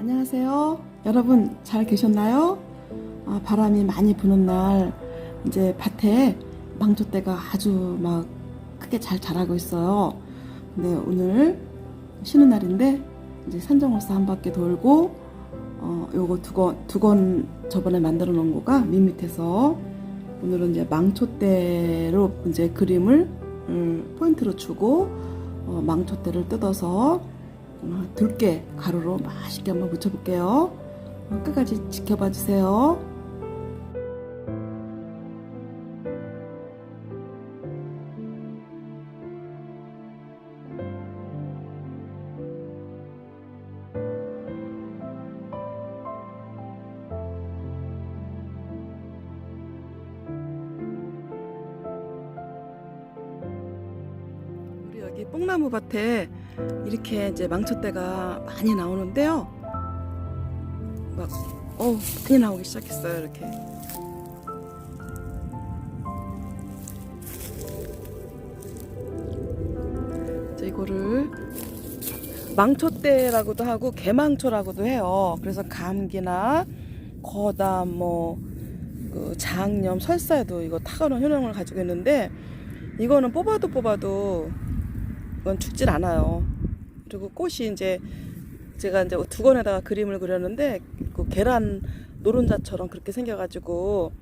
안녕하세요. 여러분 잘 계셨나요? 아, 바람이 많이 부는 날 이제 밭에 망초대가 아주 막 크게 잘 자라고 있어요. 근데 오늘 쉬는 날인데 이제 산정호사 한 바퀴 돌고 어 요거 두건 두건 저번에 만들어 놓은 거가 밋밋해서 오늘은 이제 망초대로 이제 그림을 음, 포인트로 주고 어, 망초대를 뜯어서 어, 들깨 가루로 맛있게 한번 무쳐볼게요. 어, 끝까지 지켜봐 주세요. 여기 뽕나무 밭에 이렇게 이제 망초대가 많이 나오는데요. 막, 어, 많이 나오기 시작했어요, 이렇게. 이제 이거를 망초대라고도 하고 개망초라고도 해요. 그래서 감기나 거담, 뭐, 그 장염, 설사에도 이거 탁월한 효능을 가지고 있는데 이거는 뽑아도 뽑아도 이건 죽질 않아요. 그리고 꽃이 이제 제가 이제 두 건에다가 그림을 그렸는데 그 계란 노른자처럼 그렇게 생겨가지고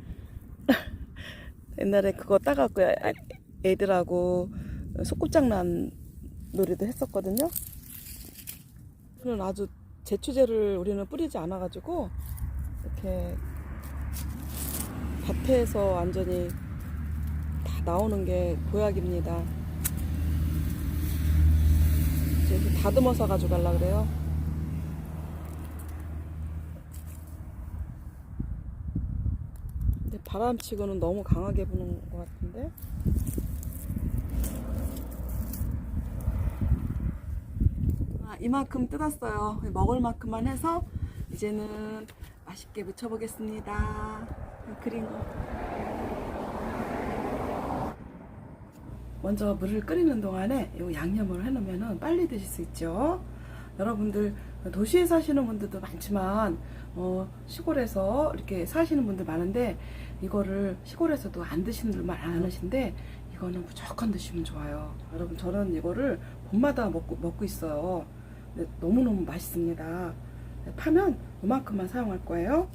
옛날에 그거 따갖고 애- 애들하고 소꿉장난 놀이도 했었거든요. 저는 아주 제초제를 우리는 뿌리지 않아가지고 이렇게 밭에서 완전히 다 나오는 게 보약입니다. 이렇게 다듬어서 가져가려 그래요. 근데 바람치고는 너무 강하게 부는 것 같은데. 아, 이만큼 뜯었어요. 먹을 만큼만 해서 이제는 맛있게 무쳐보겠습니다. 그린 거. 먼저 물을 끓이는 동안에 이 양념을 해놓으면 빨리 드실 수 있죠. 여러분들 도시에 사시는 분들도 많지만 어, 시골에서 이렇게 사시는 분들 많은데 이거를 시골에서도 안 드시는 분들 많으신데 이거는 무조건 드시면 좋아요. 여러분 저는 이거를 봄마다 먹고 먹고 있어요. 너무너무 맛있습니다. 파면 이만큼만 사용할 거예요.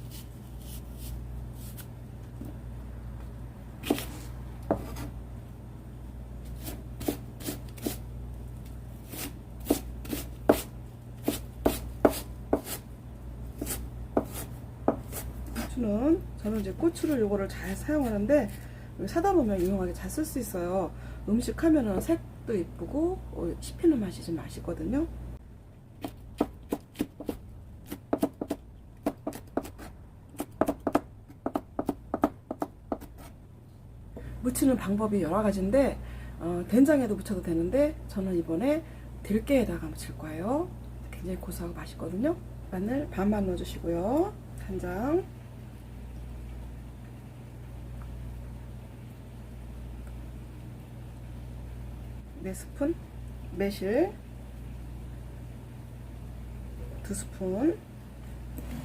고추는 저는 이제 고추를 요거를 잘 사용하는데 사다 보면 유용하게 잘 쓸 수 있어요. 음식 하면은 색도 이쁘고 어, 씹히는 맛이 좀 맛있거든요. 무치는 방법이 여러 가지인데 어, 된장에도 무쳐도 되는데 저는 이번에 들깨에다가 무칠 거예요. 굉장히 고소하고 맛있거든요. 마늘 반만 넣어주시고요. 간장 네 스푼 매실 두 스푼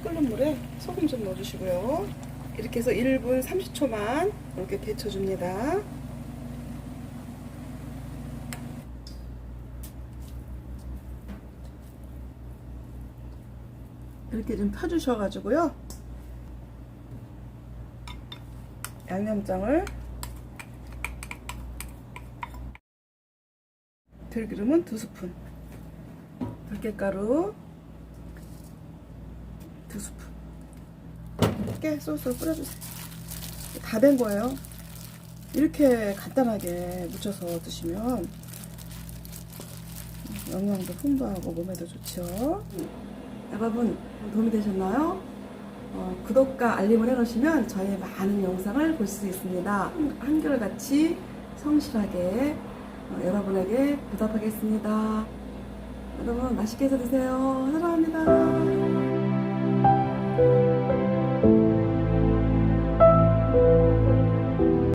끓는 물에 소금 좀 넣어주시고요. 이렇게 해서 1분 30초만 이렇게 데쳐줍니다. 이렇게 좀 펴주셔가지고요. 양념장을 들기름은 두 스푼, 들깨가루 두 스푼. 이렇게 소스를 뿌려주세요. 다 된 거예요. 이렇게 간단하게 무쳐서 드시면 영양도 풍부하고 몸에도 좋죠. 여러분 도움이 되셨나요? 어, 구독과 알림을 해놓으시면 저의 많은 영상을 볼 수 있습니다. 한결같이 성실하게 어, 여러분에게 보답하겠습니다. 여러분 맛있게 드세요. 사랑합니다.